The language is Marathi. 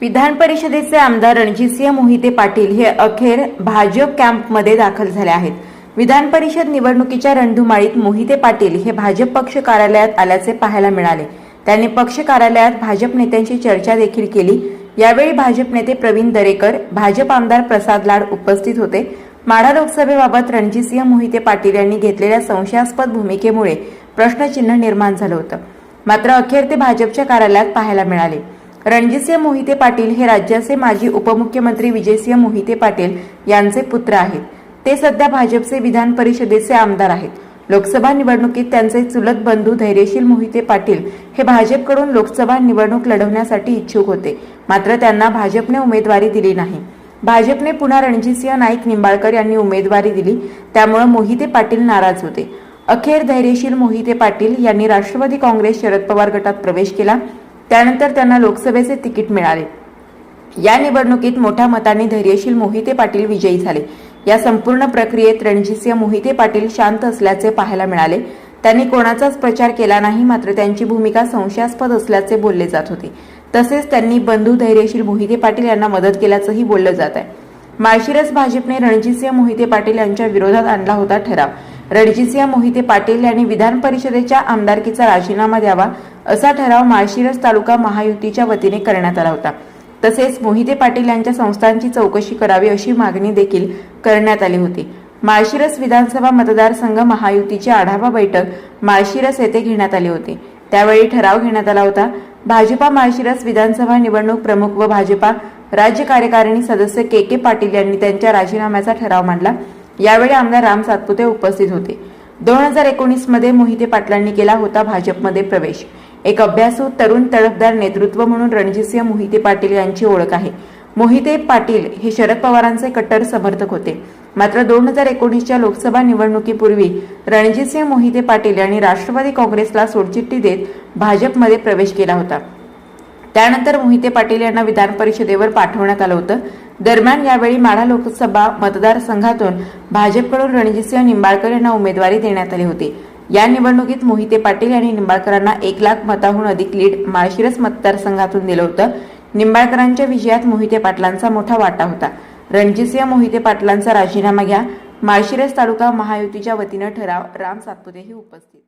विधान परिषदेचे आमदार रणजितसिंह मोहिते पाटील हे अखेर भाजप कॅम्पमध्ये दाखल झाले आहेत. विधान परिषद निवडणुकीच्या रणधुमाळीत मोहिते पाटील हे भाजप पक्ष कार्यालयात आल्याचे पाहायला मिळाले. त्यांनी पक्ष कार्यालयात भाजप नेत्यांशी चर्चा देखील केली. यावेळी भाजप नेते प्रवीण दरेकर भाजप आमदार प्रसाद लाड उपस्थित होते. माढा लोकसभेबाबत रणजितसिंह मोहिते पाटील यांनी घेतलेल्या संशयास्पद भूमिकेमुळे प्रश्नचिन्ह निर्माण झालं होतं. मात्र अखेर ते भाजपच्या कार्यालयात पाहायला मिळाले. रणजितसिंह मोहिते पाटील हे राज्याचे माजी उपमुख्यमंत्री विजयसिंह मोहिते पाटील यांचे पुत्र आहेत. ते सध्या भाजपचे विधान परिषदेचे आमदार आहेत. लोकसभा निवडणुकीत त्यांचे चुलत बंधू धैर्यशील मोहिते पाटील हे भाजपकडून लोकसभा निवडणूक लढवण्यासाठी इच्छुक होते. मात्र त्यांना भाजपने उमेदवारी दिली नाही. भाजपने पुन्हा रणजितसिंह नाईक निंबाळकर यांनी उमेदवारी दिली. त्यामुळे मोहिते पाटील नाराज होते. अखेर धैर्यशील मोहिते पाटील यांनी राष्ट्रवादी काँग्रेस शरद पवार गटात प्रवेश केला. त्यानंतर त्यांना लोकसभेचे तिकीट मिळाले. या निवडणुकीत मोठ्या मताने धैर्यशील मोहिते पाटील विजयी झाले. या संपूर्ण प्रक्रियेत रणजितसिंह मोहिते पाटील शांत असल्याचे पाहायला मिळाले. त्यांनी कोणाचाच प्रचार केला नाही मात्र त्यांची भूमिका संशयास्पद असल्याचे बोलले जात होते. तसेच त्यांनी बंधू धैर्यशील मोहिते पाटील यांना मदत केल्याचंही बोललं जात आहे. माळशिरस भाजपने रणजितसिंह मोहिते पाटील यांच्या विरोधात आणला होता ठराव. रणजितसिंह मोहिते पाटील यांनी विधान परिषदेच्या आमदारकीचा राजीनामा द्यावा असा ठराव माळशिरस तालुका महायुतीच्या वतीने करण्यात आला होता. तसेच मोहिते पाटील यांच्या संस्थांची चौकशी करावी अशी मागणी देखील करण्यात आली होती. माळशिरस विधानसभा मतदारसंघ महायुतीची आढावा बैठक माळशिरस येथे घेण्यात आली होती. त्यावेळी ठराव घेण्यात आला होता भाजपा माळशिरस विधानसभा निवडणूक प्रमुख व भाजपा राज्य कार्यकारिणी सदस्य के के पाटील यांनी त्यांच्या राजीनाम्याचा ठराव मांडला. यावेळी आमदार राम सातपुते उपस्थित होते. दोन हजार एकोणीसमध्ये मोहिते पाटलांनी केला होता भाजपमध्ये प्रवेश. एक अभ्यासू तरुण तडफदार नेतृत्व म्हणून रणजितसिंह मोहिते पाटील यांची ओळख आहे. मोहिते पाटील हे शरद पवारांचे कट्टर समर्थक होते. मात्र दोन हजार एकोणीसच्या लोकसभा निवडणुकीपूर्वी रणजितसिंह मोहिते पाटील यांनी राष्ट्रवादी काँग्रेसला सोडचिठ्ठी देत भाजपमध्ये प्रवेश केला होता. त्यानंतर मोहिते पाटील यांना विधान परिषदेवर पाठवण्यात आलं होतं. दरम्यान यावेळी माढा लोकसभा मतदारसंघातून भाजपकडून रणजितसिंह निंबाळकर यांना उमेदवारी देण्यात आली होती. या निवडणुकीत मोहिते पाटील यांनी निंबाळकरांना एक लाख मताहून अधिक लीड माळशिरस मतदारसंघातून दिलं होतं. निंबाळकरांच्या विजयात मोहिते पाटलांचा मोठा वाटा होता. रणजितसिंह मोहिते पाटलांचा राजीनामा घ्या. माळशिरस तालुका महायुतीच्या वतीनं ठराव राम सातपुतेही उपस्थित